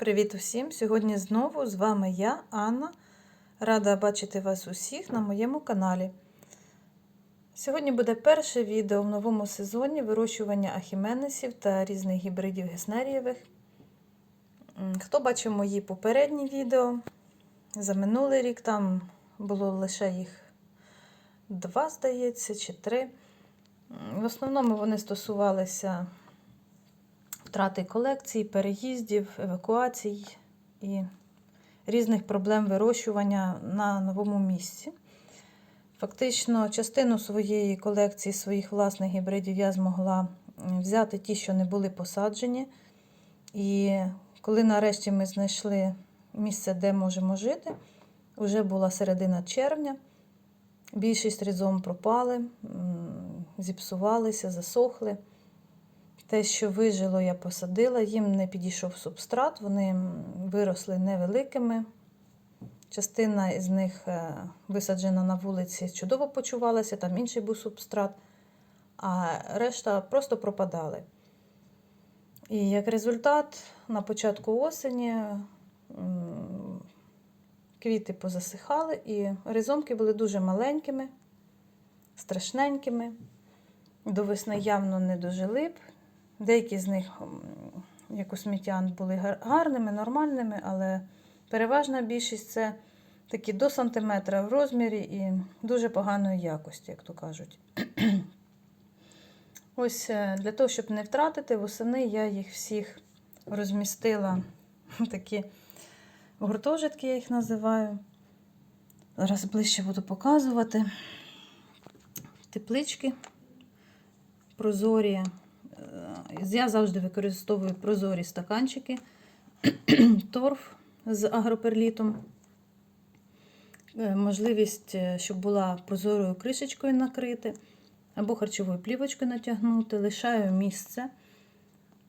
Привіт усім! Сьогодні знову з вами я, Анна. Рада бачити вас усіх на моєму каналі. Сьогодні буде перше відео в новому сезоні вирощування ахіменесів та різних гібридів геснерієвих. Хто бачив мої попередні відео за минулий рік, там було лише їх два, здається, чи три. В основному вони стосувалися втрати колекцій, переїздів, евакуацій і різних проблем вирощування на новому місці. Фактично, частину своєї колекції своїх власних гібридів я змогла взяти ті, що не були посаджені. І коли нарешті ми знайшли місце, де можемо жити, вже була середина червня. Більшість різом пропали, зіпсувалися, засохли. Те, що вижило, я посадила, їм не підійшов субстрат, вони виросли невеликими. Частина з них е, висаджена на вулиці, чудово почувалася, там інший був субстрат, а решта просто пропадали. І як результат, на початку осені квіти позасихали, і ризомки були дуже маленькими, страшненькими. До весни явно не дожили б. Деякі з них, як у сміттян, були гарними, нормальними, але переважна більшість це такі до сантиметра в розмірі і дуже поганої якості, як то кажуть. Ось е, для того, щоб не втратити, восени я їх всіх розмістила такі гуртожитки, я їх називаю. Зараз ближче буду показувати. Теплички прозорі. Я завжди використовую прозорі стаканчики, торф з агроперлітом. Е, Можливість, е, щоб була прозорою кришечкою накрити, або харчовою плівочкою натягнути. Лишаю місце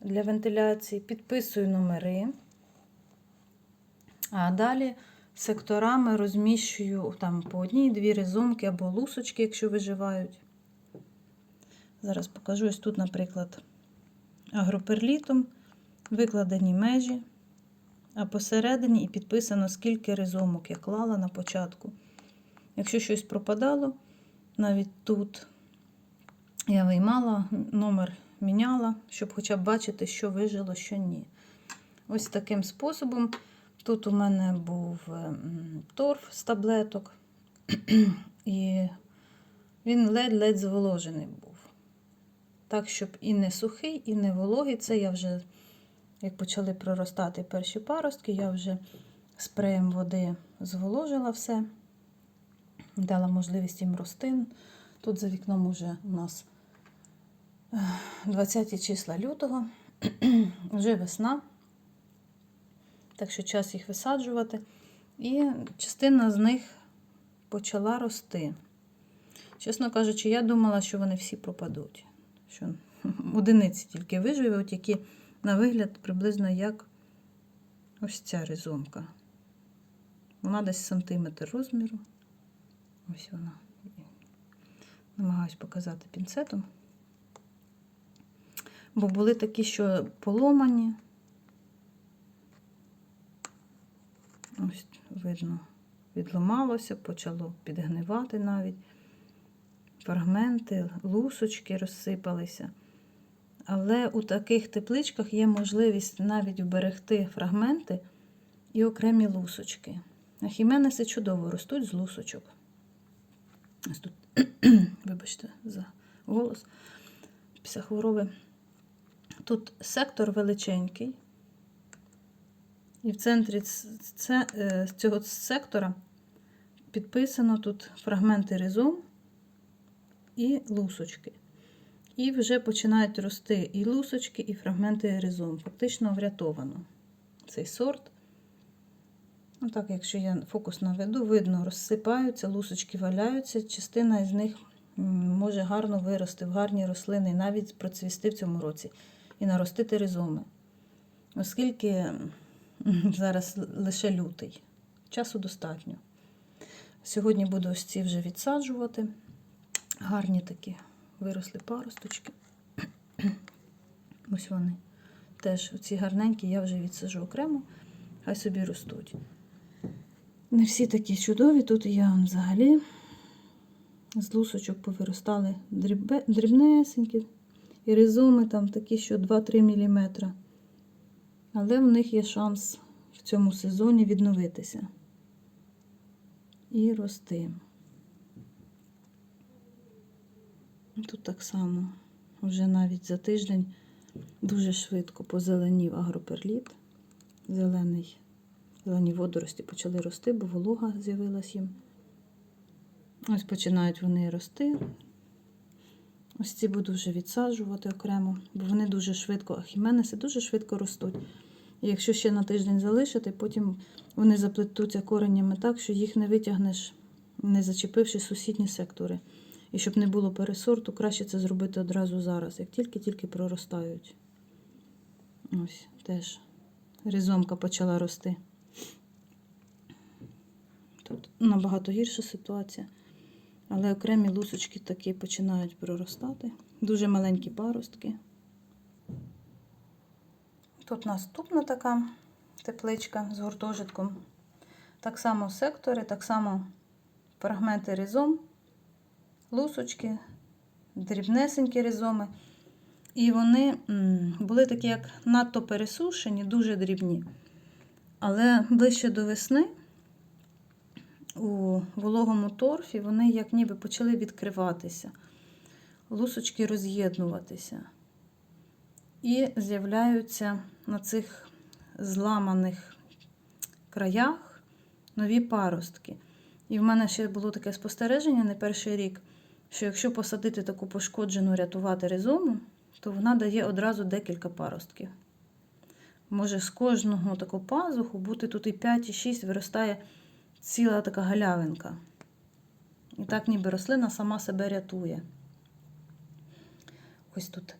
для вентиляції, підписую номери. А далі секторами розміщую там по одній-дві ризомки або лусочки, якщо виживають. Зараз покажу ось тут, наприклад, агроперлітом викладені межі, а посередині і підписано, скільки ризомок я клала на початку. Якщо щось пропадало, навіть тут я виймала, номер міняла, щоб хоча б бачити, що вижило, що ні. Ось таким способом. Тут у мене був ем, торф з таблеток, і він ледь-ледь зволожений був. Так, щоб і не сухий, і не вологий. Це я вже, як почали проростати перші паростки, я вже спреєм води зволожила все, дала можливість їм рости. Тут за вікном уже у нас 20 числа лютого, вже весна, так що час їх висаджувати. І частина з них почала рости. Чесно кажучи, я думала, що вони всі пропадуть. Що одиниці тільки виживуть, які на вигляд приблизно як ось ця ризомка. Вона десь сантиметр розміру. Ось вона. Намагаюсь показати пінцетом. Бо були такі, що поломані. Ось видно, відламалося, почало підгнивати навіть. Фрагменти, лусочки розсипалися. Але у таких тепличках є можливість навіть вберегти фрагменти і окремі лусочки. Ахіменеси чудово ростуть з лусочок. Ось тут, вибачте, за голос після хвороби. Тут сектор величенький. І в центрі е, цього сектора підписано тут фрагменти ризом і лусочки. І вже починають рости і лусочки, і фрагменти ризом. Фактично врятовано цей сорт. Ну, так, якщо я фокус наведу, видно, розсипаються, лусочки валяються, частина з них може гарно вирости в гарні рослини, навіть процвісти в цьому році і наростити ризоми. Оскільки зараз лише лютий, часу достатньо. Сьогодні буду ось ці вже відсаджувати. Гарні такі виросли паросточки. Ось вони. теж ці гарненькі я вже відсажу окремо, хай собі ростуть. Не всі такі чудові, тут я взагалі з лусочок повиростали дрібнесенькі, і ризоми там такі, що 2-3 мм. Але в них є шанс в цьому сезоні відновитися і рости. Тут так само, вже навіть за тиждень дуже швидко позеленів агроперліт. Зелений, зелені водорості почали рости, бо волога з'явилась їм. Ось починають вони рости. Ось ці буду вже відсаджувати окремо, бо вони дуже швидко, ахіменеси дуже швидко ростуть. І якщо ще на тиждень залишити, потім вони заплетуться коренями так, що їх не витягнеш, не зачепивши сусідні сектори. І щоб не було пересорту, краще це зробити одразу зараз, як тільки-тільки проростають. Ось теж різомка почала рости. Тут набагато гірша ситуація. Але окремі лусочки такі починають проростати. Дуже маленькі паростки. Тут наступна така тепличка з гуртожитком. Так само сектори, так само фрагменти різом, лусочки, дрібнесенькі різоми. І вони були такі, як надто пересушені, дуже дрібні. Але ближче до весни у вологому торфі вони як ніби почали відкриватися, лусочки роз'єднуватися. І з'являються на цих зламаних краях нові паростки. І в мене ще було таке спостереження не перший рік, що якщо посадити таку пошкоджену рятувати ризому, то вона дає одразу декілька паростків. Може з кожного такого пазуху бути тут і 5, і 6 виростає ціла така галявинка. І так ніби рослина сама себе рятує. Ось тут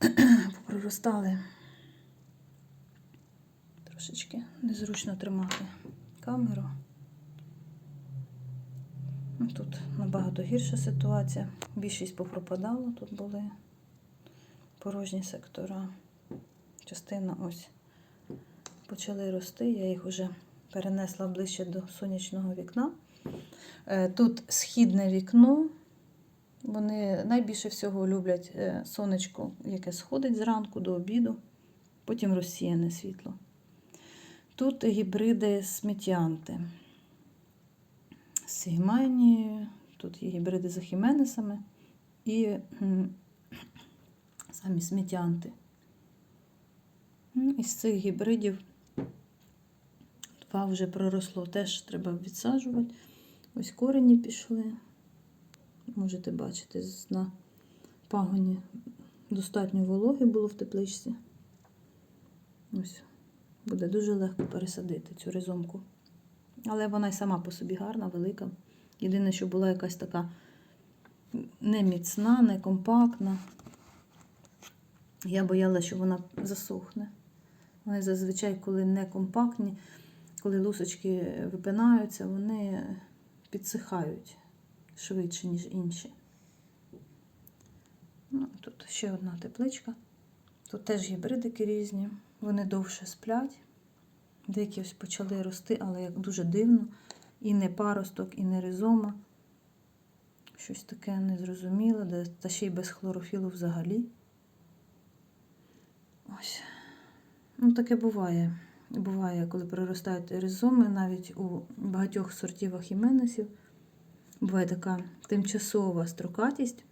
попроростали. Трошечки незручно тримати камеру. Ну, Тут набагато гірша ситуація. Більшість попропадало, тут були порожні сектора. Частина ось почали рости, я їх вже перенесла ближче до сонячного вікна. Е, Тут східне вікно. Вони найбільше всього люблять е, сонечко, яке сходить зранку до обіду, потім розсіяне світло. Тут гібриди смітянти. Сігмайні, тут є гібриди з ахіменесами і самі смітянти. Ну, Із цих гібридів два вже проросло, теж треба відсаджувати. Ось корені пішли. Можете бачити, на пагоні достатньо вологи було в тепличці. Ось, буде дуже легко пересадити цю ризомку. Але вона й сама по собі гарна, велика. Єдине, що була якась така не міцна, не компактна. Я боялася, що вона засохне. Вони зазвичай, коли не компактні, коли лусочки випинаються, вони підсихають швидше, ніж інші. Ну, Тут ще одна тепличка. Тут теж гібридики різні. Вони довше сплять. Деякі ось почали рости, але як дуже дивно. І не паросток, і не ризома. Щось таке незрозуміле, та ще й без хлорофілу взагалі. Ось. Ну, таке буває. Буває, коли проростають ризоми, навіть у багатьох сортів ахіменесів. Буває така тимчасова строкатість.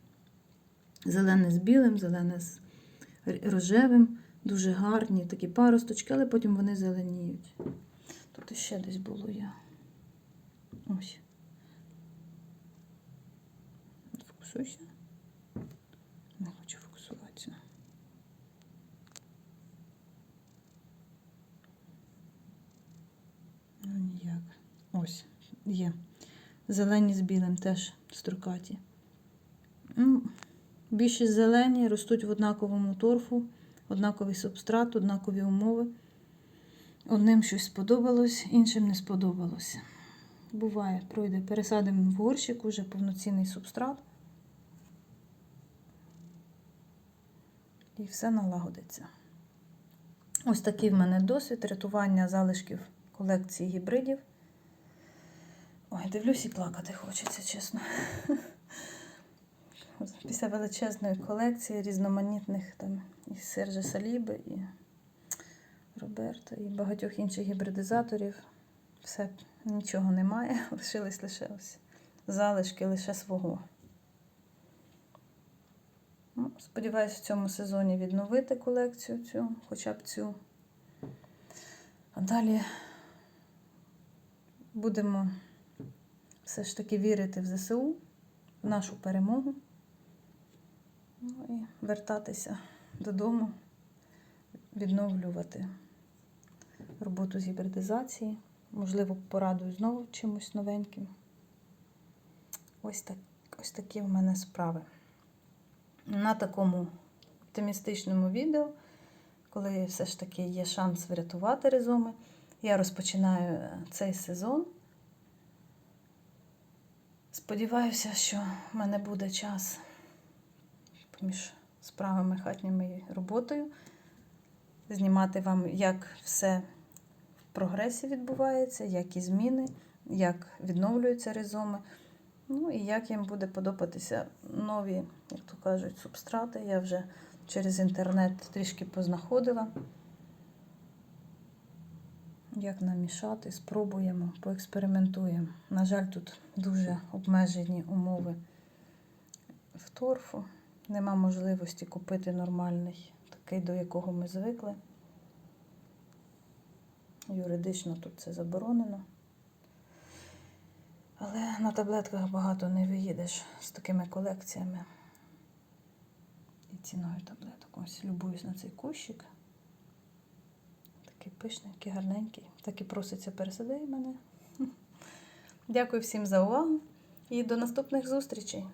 Зелене з білим, зелене з рожевим, дуже гарні такі паросточки, але потім вони зеленіють. Тут ще десь було я. Ось. Фокусуйся. Не хочу фокусуватися. Ну, ніяк. Ось, є. Зелені з білим теж строкаті. Ну, більшість зелені ростуть в однаковому торфу, однаковий субстрат, однакові умови. Одним щось сподобалось, іншим не сподобалося. Буває, пройде. Пересадимо в горщик уже повноцінний субстрат. І все налагодиться. Ось такий в мене досвід рятування залишків колекції гібридів. Ой, дивлюсь і плакати хочеться, чесно. Після величезної колекції різноманітних там і Сержа Саліби, і Роберта, і багатьох інших гібридизаторів. Все, нічого немає, лишились лише ось залишки лише свого. Ну, сподіваюсь, в цьому сезоні відновити колекцію цю, хоча б цю. А далі будемо все ж таки вірити в ЗСУ, в нашу перемогу. Ну і вертатися додому, відновлювати роботу з гібридизації. Можливо, порадую знову чимось новеньким. Ось, так, ось такі в мене справи. На такому оптимістичному відео, коли все ж таки є шанс врятувати ризоми, я розпочинаю е, цей сезон. Сподіваюся, що в мене буде час поміж справами хатніми і роботою. Знімати вам, як все в прогресі відбувається, які зміни, як відновлюються ризоми. Ну і як їм буде подобатися нові, як то кажуть, субстрати. Я вже через інтернет трішки познаходила. Як намішати, спробуємо, поекспериментуємо. На жаль, тут дуже обмежені умови в торфу. Нема можливості купити нормальний, такий, до якого ми звикли. Юридично тут це заборонено. Але на таблетках багато не виїдеш з такими колекціями. І ціною таблеток. Ось любуюсь на цей кущик. Такий пишненький, гарненький. Так і проситься пересади мене. Дякую всім за увагу і до наступних зустрічей!